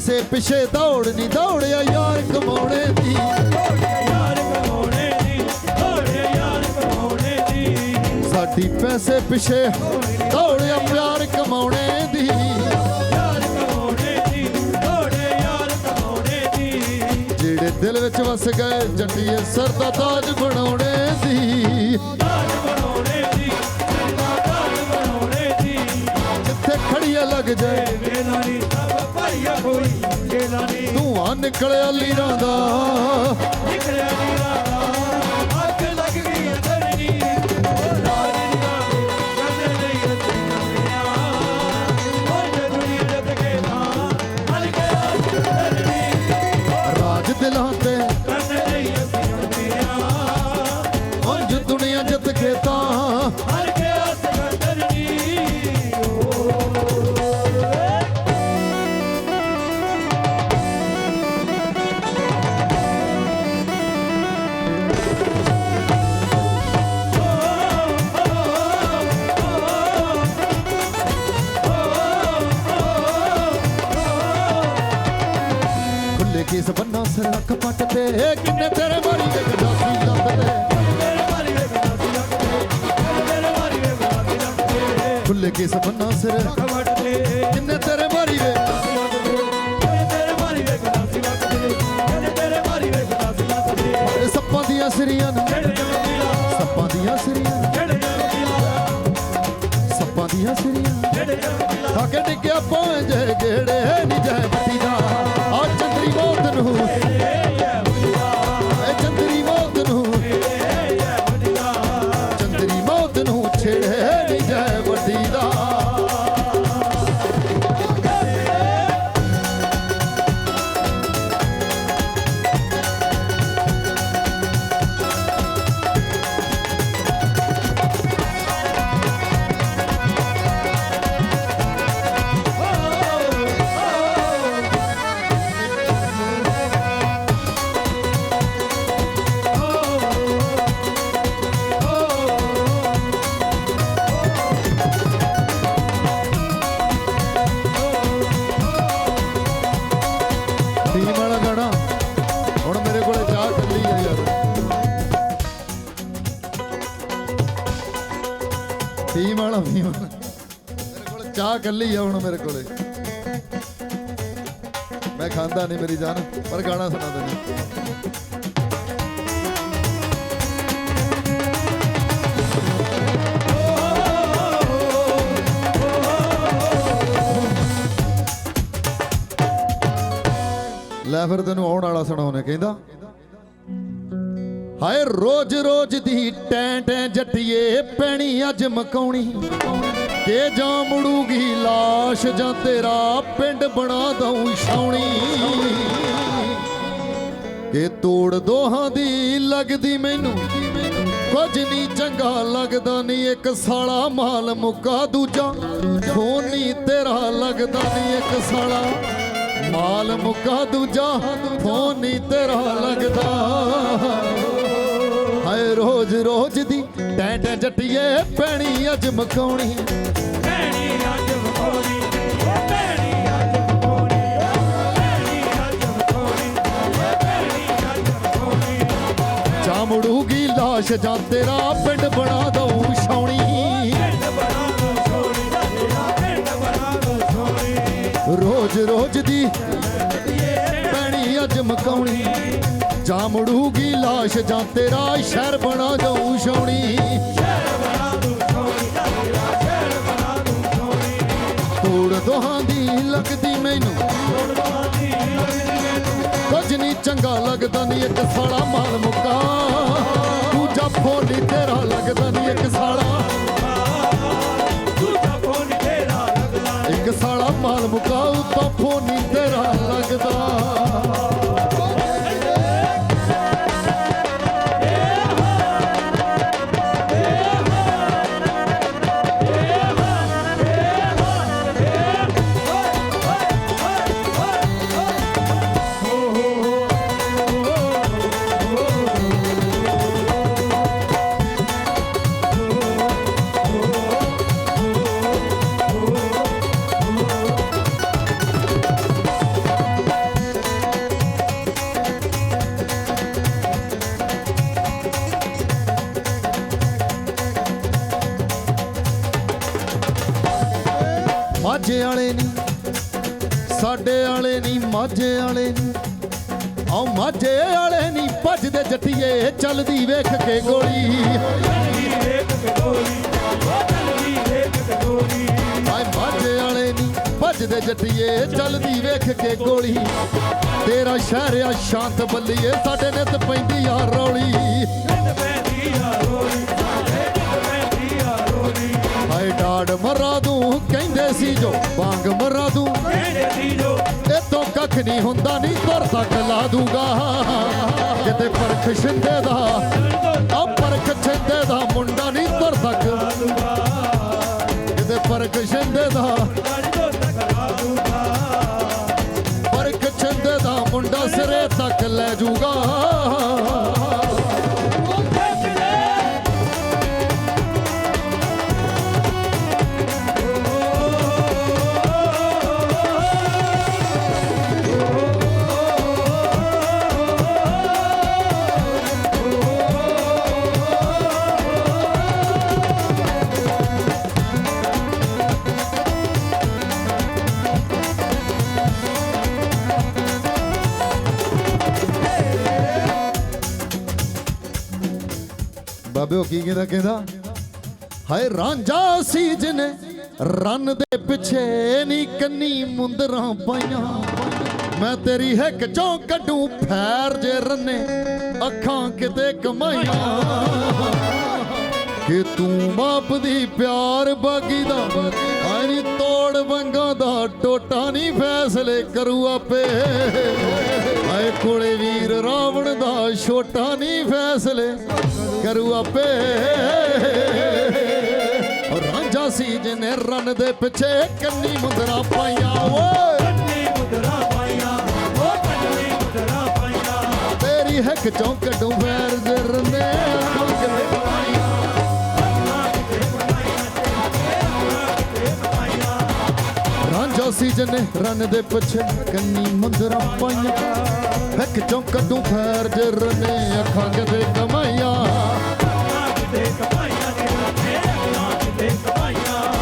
ਪੈਸੇ ਪਿੱਛੇ ਦੌੜ ਨਹੀਂ ਦੌੜਿਆ ਯਾਰ ਕਮਾਉਣੇ ਦੀ। ਸਾਡੀ ਪੈਸੇ ਪਿੱਛੇ ਦੌੜਿਆ ਪਿਆਰ ਕਮਾਉਣੇ ਦੀ। ਜਿਹੜੇ ਦਿਲ ਵਿੱਚ ਵਸ ਗਏ, ਜੱਟੀਏ ਸਰ ਦਾ ਤਾਜ ਬਣਾਉਣੇ ਦੀ। ਜਿੱਥੇ ਖੜੀਏ ਲੱਗ ਜਾਏ ਨਿਕਲਿਆ ਲੀਰਾਂ ਦਾ। ਨਿਕਲਿਆ ਨੀ ਤੇਰੇ ਮਾਰੀ ਵੇ ਤੇਰੇ ਮਾਰੀ ਵੇ ਗਾਤੀ ਲੱਗਦੇ ਕਹਿੰਦੇ ਤੇਰੇ ਮਾਰੀ ਵੇ ਗਾਤੀ ਲੱਗਦੇ ਇਹ ਸੱਪਾਂ ਦੀਆਂ ਸਿਰੀਆਂ ਸੱਪਾਂ ਦੀਆਂ ਸਿਰੀਆਂ ਸੱਪਾਂ ਦੀਆਂ ਸਿਰੀਆਂ ਨੂੰ। ਜਿਹੜੇ ਜਮਦੀਲਾ ਥਾਕੇ ਡਿੱਗਿਆ ਪਹੁੰਚ ਗੇੜੇ ਨਹੀਂ ਜੈ ਟੀਮ ਵਾਲਾ ਵੀ ਹੁਣ। ਮੇਰੇ ਕੋਲੇ ਚਾਹ ਕੱਲੀ ਆ ਹੁਣ ਮੇਰੇ ਕੋਲੇ। ਮੈਂ ਖਾਂਦਾ ਨਹੀਂ ਮੇਰੀ ਜਾਨ, ਪਰ ਗਾਣਾ ਸੁਣਾ ਦੇ ਲੈ ਫਿਰ ਤੈਨੂੰ ਆਉਣ ਵਾਲਾ ਸੁਣਾਉਣੇ, ਕਹਿੰਦਾ। ਹਾਏ ਰੋਜ਼ ਰੋਜ਼ ਦੀ ਟੈਂ ਟੈਂ ਜੱਟੀਏ ਪੈਣੀ ਅੱਜ ਮਕਾਉਣੀ। ਕਿ ਜਾਂ ਮੁੜੂਗੀ ਲਾਸ਼ ਜਾਂ ਤੇਰਾ ਪਿੰਡ ਬਣਾ ਦਊ ਛਾਉਣੀ। ਕਿ ਤੋੜ ਦੋਹਾਂ ਦੀ ਲੱਗਦੀ ਮੈਨੂੰ, ਕੁਝ ਨਹੀਂ ਚੰਗਾ ਲੱਗਦਾ, ਨਹੀਂ ਇੱਕ ਸਾਲਾ ਮਾਲ ਮੁੱਕਾ ਦੂਜਾ। ਫੋਨ ਨਹੀਂ ਤੇਰਾ ਲੱਗਦਾ, ਨਹੀਂ ਇੱਕ ਸਾਲਾ ਮਾਲ ਮੁੱਕਾ ਦੂਜਾ। ਫੋਨ ਤੇਰਾ ਲੱਗਦਾ। ਹਾਏ ਰੋਜ਼ ਰੋਜ਼ ਦੀ। ਟੈਂ ਟੈਂ ਜੱਟੀਏ ਪੈਣੀ ਅੱਜ ਮਕਾਉਣੀ ਅੱਜ ਮੁੜੂਗੀ ਲਾਸ਼ ਜਾਂ ਤੇਰਾ ਪਿੰਡ ਬਣਾ ਦਊ ਛਾਉਣੀ। ਰੋਜ਼ ਰੋਜ਼ ਦੀ। ਪੈਣੀ ਅੱਜ ਮਕਾਉਣੀ ਜਾਂ ਮੁੜੂਗੀ ਲਾਸ਼ ਜਾਂ ਤੇਰਾ ਸ਼ਹਿਰ ਬਣਾ ਦਊ ਛਾਉਣੀ ਸ਼ਹਿਰ ਸੋਣੀ ਤੋੜ ਦੋਹਾਂ ਦੀ ਲੱਗਦੀ ਮੈਨੂੰ। ਕੁਝ ਨਹੀਂ ਚੰਗਾ ਲੱਗਦਾ ਨਹੀਂ ਇੱਕ ਸਾਲਾ ਮਾਲ ਮੁੱਕਾ। ਦੂਜਾ ਫੋਨੀ ਤੇਰਾ ਲੱਗਦਾ ਨਹੀਂ ਮਾਝੇ ਵਾਲੇ ਨਹੀਂ ਸਾਡੇ ਵਾਲੇ ਨਹੀਂ ਮਾਝੇ ਵਾਲੇ ਨਹੀਂ ਆਉ ਮਾਝੇ ਵਾਲੇ ਨਹੀਂ ਭੱਜਦੇ ਜੱਟੀਏ, ਚੱਲਦੀ ਵੇਖ ਕੇ ਗੋਲੀ। ਆਏ ਮਾਝੇ ਵਾਲੇ ਨਹੀਂ ਭੱਜਦੇ ਜੱਟੀਏ, ਚੱਲਦੀ ਵੇਖ ਕੇ ਗੋਲੀ। ਤੇਰਾ ਸ਼ਹਿਰ ਆ ਸ਼ਾਂਤ ਬੱਲੀਏ, ਸਾਡੇ ਨਿਤ ਪੈਂਦੀ ਆ ਰੌਲੀ। ਨਿਤ ਪੈਂਦੀ ਆ ਰੋਲੀ ਸਾਡੇ ਨਿਤ ਪੈਂਦੀ ਆ ਰੋਲੀ ਹਾਏ ਡਾੜ ਮਰਾ ਦੂੰ ਕਹਿੰਦੇ ਸੀ ਜੋ ਬਾਂਗ ਮਰਾ ਦੂੰ ਕਹਿੰਦੇ ਸੀ ਜੋ। ਇਤੋਂ ਕੱਖ ਨਹੀਂ ਹੁੰਦਾ ਨਹੀਂ ਤੁਰ ਤੱਕ ਲਾ ਦੂਗਾ। ਕਿਤੇ ਪਰਖ ਛਿੰਦੇ ਦਾ ਆ ਪਰਖ ਛਿੰਦੇ ਦਾ ਮੁੰਡਾ ਨਹੀਂ ਤੁਰ ਤੱਕ। ਕਿਤੇ ਪਰਖ ਛਿੰਦੇ ਦਾ ਬਾਬੇ ਕੀ ਕਹਿੰਦਾ ਕਹਿੰਦਾ, ਹਾਏ ਰਾਂਝਾ ਸੀ ਜਿਹਨੇ ਰਨ ਦੇ ਪਿੱਛੇ ਨਹੀਂ ਕੰਨੀ ਮੁੰਦਰਾਂ ਪਾਈਆਂ। ਮੈਂ ਤੇਰੀ ਹਿੱਕ ਚੋਂ ਕੱਢੂ ਫੈਰ ਜੇ ਰੰਨੇ ਅੱਖਾਂ ਕਿਤੇ ਕਮਾਈਆਂ। ਕਿ ਤੂੰ ਬਾਪ ਦੀ ਪਿਆਰ ਬਾਗੀ ਦਾ ਆਈ ਨੀ ਤੋੜ ਵੰਗਾਂ ਦਾ ਟੋਟਾ ਨਹੀਂ ਫੈਸਲੇ ਕਰੂ ਆਪੇ। ਆਏ ਕੋਲੇ ਵੀਰ ਰਾਵਣ ਦਾ ਛੋਟਾ ਨਹੀਂ ਫੈਸਲੇ ਕਰੂ ਆਪੇ। ਰਾਂਝਾ ਸੀ ਜਿਹਨੇ ਰਨ ਦੇ ਪਿੱਛੇ ਕੰਨੀ ਮੁੰਦਰਾ ਪਾਈਆਂ ਓਏ। ਕੰਨੀ ਮੁਦਰਾ ਪਾਈਆਂ ਉਹ ਕੰਨੀ ਮੁਦਰਾ ਪਾਈਆਂ। ਤੇਰੀ ਹਿੱਕ ਚੋਂ ਕੱਢੂ ਫੈਰ ਰਾਂਝਾ ਸੀ ਜਨੇ ਰਨ ਦੇ ਪਿੱਛੇ ਕੰਨੀ ਮੁੰਦਰਾ ਪਾਈਆਂ। ਹਿੱਕ ਚੋਂ ਕੱਢੂ ਫੈਰ ਜੇ ਰੰਨੇ ਅੱਖਾਂ ਕਿਤੇ ਕਮਾਈਆਂ